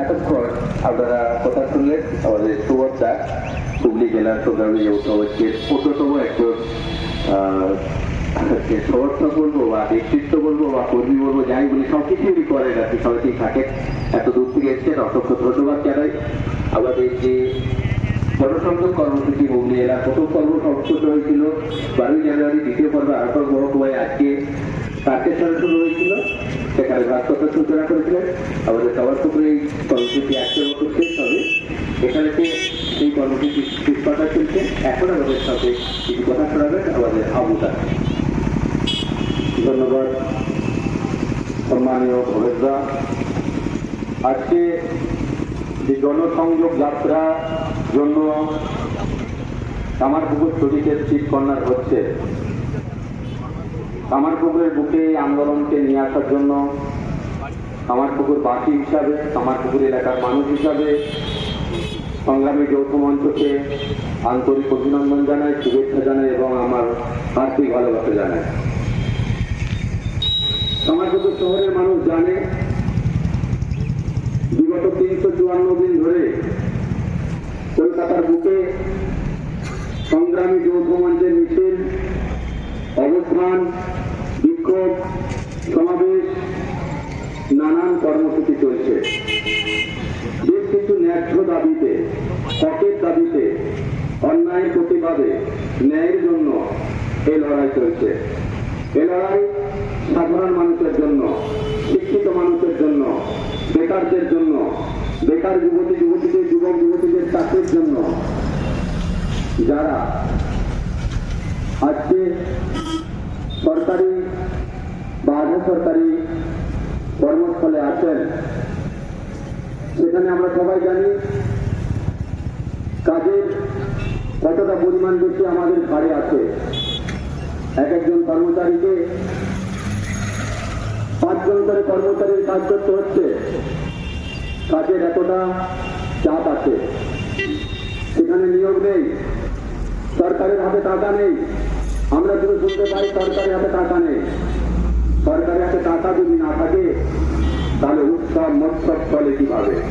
এতক্ষণ আপনারা কথা শুনলেন আমাদের সুবোধ দা হুগলি জেলার প্রোগ্রামে ঐক্যের অন্যতম একজন সমর্থক বলব বা নেতৃত্ব বলব বা কর্মী বলব, যাই বলি, সব কিছুই করেন আপনি সবাইতেই থাকেন এত দূর থেকে এসছেন, অসংখ্য ধন্যবাদ জানাই। আমাদের যে জনসংযোগ কর্মসূচি, হুগলি জেলার প্রথম পর্ব সংস্কৃত হয়েছিল, বারোই জানুয়ারি দ্বিতীয় পর্ব আরাপর মহকুমায় আজকে শুরু হয়েছিল। সেখানে ভাস্কর্য সূচনা করেছিলেন আমাদের সবার পুকুরে এই কর্মসূচি আজকের মতো শেষ হবে। এখানে সেই কর্মসূচি পুষ্পাটা চলছে, এখন আমাদের সাথে কিছু কথা শোনাবেন আমাদের আবুদা ধন্যবাদ। সম্মানীয় ভবেশদা আজকে যে জনসংযোগ যাত্রা জন্য আমার পুকুর শরীরের চিট কর্নার হচ্ছে। কামারপুকুরের বুকে এই আন্দোলনকে নিয়ে আসার জন্য, কামারপুকুর বাসী হিসাবে, কামারপুকুর এলাকার মানুষ হিসাবে সংগ্রামী যৌথ মঞ্চকে আন্তরিক অভিনন্দন জানাই, শুভেচ্ছা জানাই এবং আমার আর্থিক ভালোবাসা জানাই। কামারপুকুর শহরের মানুষ জানে, বিগত তিনশো চুয়ান্ন দিন ধরে কলকাতার বুকে সংগ্রামী যৌথ মঞ্চের মিছিল অবস্থান বিক্ষোভ সমাবেশ, নানান কর্মসূচি চলছে। বেশ কিছু ন্যায্য দাবিতে হকের দাবিতে অন্যায়ের প্রতিবাদে ন্যায়ের জন্য এই লড়াই চলছে। এ লড়াই সাধারণ মানুষের জন্য, শিক্ষিত মানুষের জন্য, বেকারদের জন্য, বেকার যুবতী যুবতীদের, যুবক যুবতীদের চাকরির জন্য। যারা আজকে সরকারি বা সরকারি কর্মস্থলে আছেন। সেখানে আমরা সবাই জানি কাজের কতটা পরিমাণ বেশি আমাদের ঘাড়ে আছে। এক একজন কর্মচারীকে পাঁচজন করে কর্মচারীর কাজ করতে হচ্ছে। কাজের এতটা চাপ আছে। সেখানে নিয়োগ নেই। সরকারের হাতে টাকা নেই। আমরা শুধু শুনতে পাই সরকারের হাতে টাকা নেই। সরকারের হাতে টাকা যদি না থাকে, তাহলে উৎসব মৎসব চলে কীভাবে?